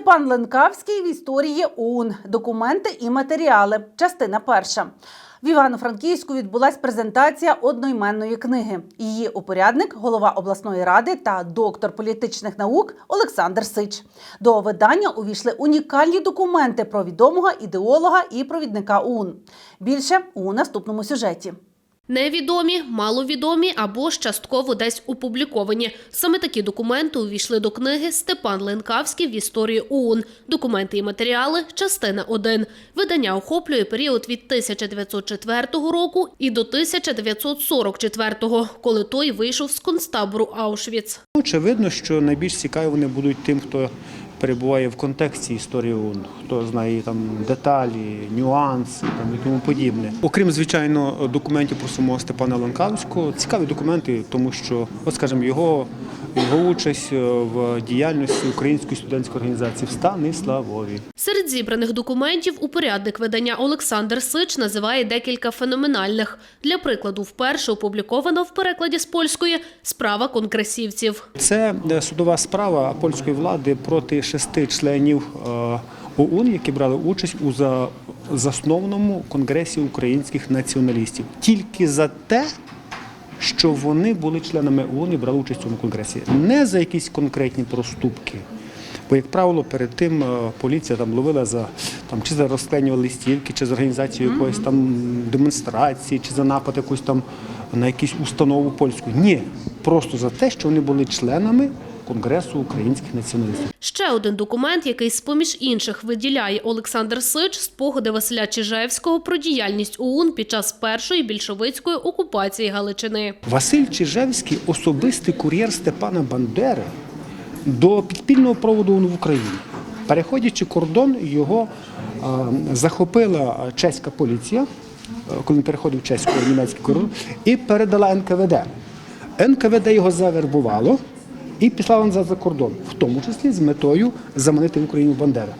Степан Ленкавський в історії ОУН. Документи і матеріали. Частина перша. В Івано-Франківську відбулась презентація одноіменної книги. Її упорядник, голова обласної ради та доктор політичних наук Олександр Сич. До видання увійшли унікальні документи про відомого ідеолога і провідника ОУН. Більше у наступному сюжеті. Невідомі, маловідомі або ж частково десь опубліковані. Саме такі документи увійшли до книги Степан Ленкавський в історії ОУН. Документи і матеріали. Частина 1. Видання охоплює період від 1904 року і до 1944, коли той вийшов з концтабору Аушвіц. Очевидно, що найбільш цікаві вони будуть тим, хто перебуває в контексті історії ООН, хто знає там деталі, нюанси там, і тому подібне. Окрім звичайно документів про самого Степана Ланкавського, цікаві документи, тому що, от скажімо, його, його участь в діяльності Української студентської організації в Станиславові. Серед зібраних документів упорядник видання Олександр Сич називає декілька феноменальних. Для прикладу, вперше опубліковано в перекладі з польської «Справа конгресівців». Це е, судова справа польської влади проти шести членів е, ОУН, які брали участь у за- заснованому конгресі українських націоналістів. Тільки за те, що вони були членами ООН і брали участь у цьому конгресі, не за якісь конкретні проступки. Бо, як правило, перед тим е, поліція там ловила за там чи за розкленювали листівки, чи за організацію якоїсь там демонстрації, чи за напад якусь там на якусь установу польську. Ні, просто за те, що вони були членами Конгресу українських націоналістів. Ще один документ, який з-поміж інших виділяє Олександр Сич, спогади Василя Чижевського про діяльність ОУН під час першої більшовицької окупації Галичини. Василь Чижевський особистий кур'єр Степана Бандери до підпільного проводу ОУН в Україні. Переходячи кордон, його е, захопила чеська поліція, е, коли він переходив чесько-німецький кордон, і передала НКВД. НКВД його завербувало і назад за кордон, в тому числі з метою заманити в Україну Бандери.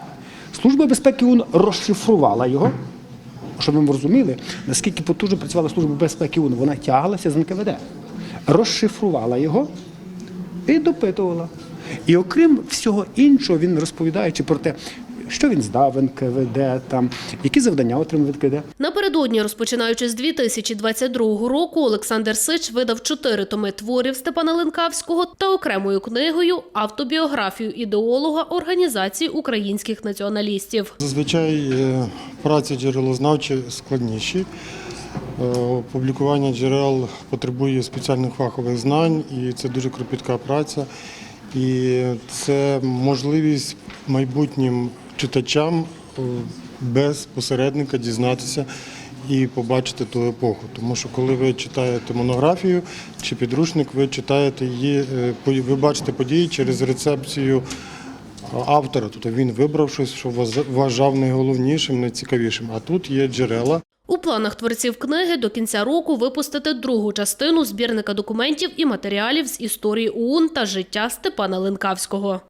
Служба безпеки ООН розшифрувала його, щоб ви розуміли, наскільки потужно працювала служба безпеки ООН. вона тягалася з НКВД, розшифрувала його і допитувала. І окрім всього іншого, він розповідаючи про те, що він здав НКВД, там, які завдання отримав від НКВД. Напередодні, розпочинаючи з 2022 року, Олександр Сич видав чотири томи творів Степана Ленкавського та окремою книгою автобіографію ідеолога Організації українських націоналістів. Зазвичай е, праці джерелознавчі складніші. Е, Публікування джерел потребує спеціальних фахових знань, і це дуже кропітка праця. І це можливість майбутнім читачам е, без посередника дізнатися і побачити ту епоху. Тому що коли ви читаєте монографію чи підручник, ви читаєте її, е, ви бачите події через рецепцію автора. Тобто він вибрав щось, що вважав найголовнішим, найцікавішим. А тут є джерела. У планах творців книги до кінця року випустити другу частину збірника документів і матеріалів з історії ОУН та життя Степана Ленкавського.